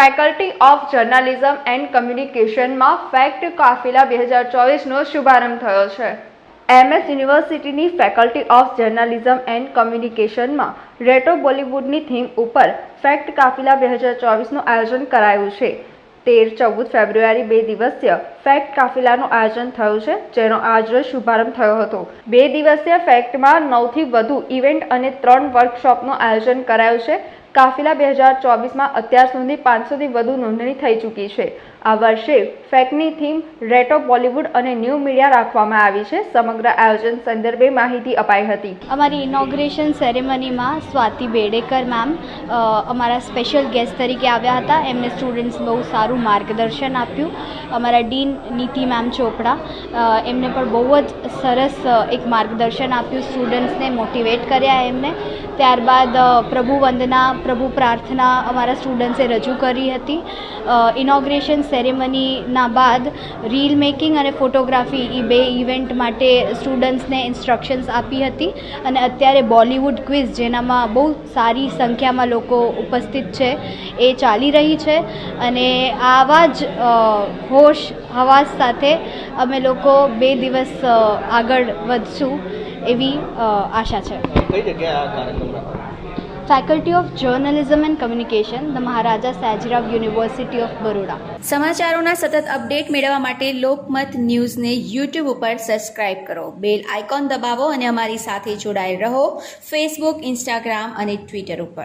Faculty of journalism and કમ્યુનિકેશનમાં fact Kafila બે હજાર ચોવીસનો શુભારંભ થયો છે. એમએસ યુનિવર્સિટીની ફેકલ્ટી ઓફ જર્નાલિઝમ એન્ડ કમ્યુનિકેશનમાં રેટો બોલિવૂડની થીમ ઉપર ફેક્ટ કાફિલા બે હજાર ચોવીસનું આયોજન કરાયું છે. તેર ચૌદ ફેબ્રુઆરી બે દિવસીય ફેક્ટ કાફિલાનું આયોજન થયું છે, જેનો આજરોજ શુભારંભ થયો હતો. બે દિવસીય ફેક્ટમાં નવથી વધુ ઇવેન્ટ અને ત્રણ વર્કશોપનું આયોજન કરાયું છે કાફિલા બે હજાર ચોવીસમાં અત્યાર સુધી પાંચસોથી વધુ નોંધણી થઈ ચૂકી છે. આ વર્ષે ફેકની થીમ રેટો બોલિવૂડ અને ન્યૂ મીડિયા રાખવામાં આવી છે. સમગ્ર આયોજન સંદર્ભે માહિતી અપાઈ હતી. અમારી ઇનોગ્રેશન સેરેમનીમાં સ્વાતિ બેડેકર મેમ અમારા સ્પેશિયલ ગેસ્ટ તરીકે આવ્યા હતા. એમને સ્ટુડન્ટ્સ બહુ સારું માર્ગદર્શન આપ્યું. અમારા ડીન નીતિ મેમ ચોપડા એમને પણ બહુ જ સરસ એક માર્ગદર્શન આપ્યું. સ્ટુડન્ટ્સને મોટિવેટ કર્યા એમને. ત્યારબાદ પ્રભુ વંદના પ્રભુ પ્રાર્થના અમારા સ્ટુડન્ટ્સે રજૂ કરી હતી. ઇનોગ્રેશન સેરેમનીના બાદ રીલ મેકિંગ અને ફોટોગ્રાફી એ બે ઇવેન્ટ માટે સ્ટુડન્ટ્સને ઇન્સ્ટ્રક્શન્સ આપી હતી અને અત્યારે બોલિવૂડ ક્વિઝ જેનામાં બહુ સારી સંખ્યામાં લોકો ઉપસ્થિત છે એ ચાલી રહી છે અને આવા જ હોશ, હવાસ સાથે અમે લોકો બે દિવસ આગળ વધશું એવી આશા છે. Faculty of journalism and communication the Maharaja Sayajirao university of Baroda સમાચારોના સતત અપડેટ મેળવવા માટે લોકમત ન્યૂઝને યુટ્યુબ ઉપર સબસ્ક્રાઇબ કરો. બેલ આઇકોન દબાવો અને અમારી સાથે જોડાયેલ રહો. ફેસબુક ઇન્સ્ટાગ્રામ અને ટ્વિટર ઉપર.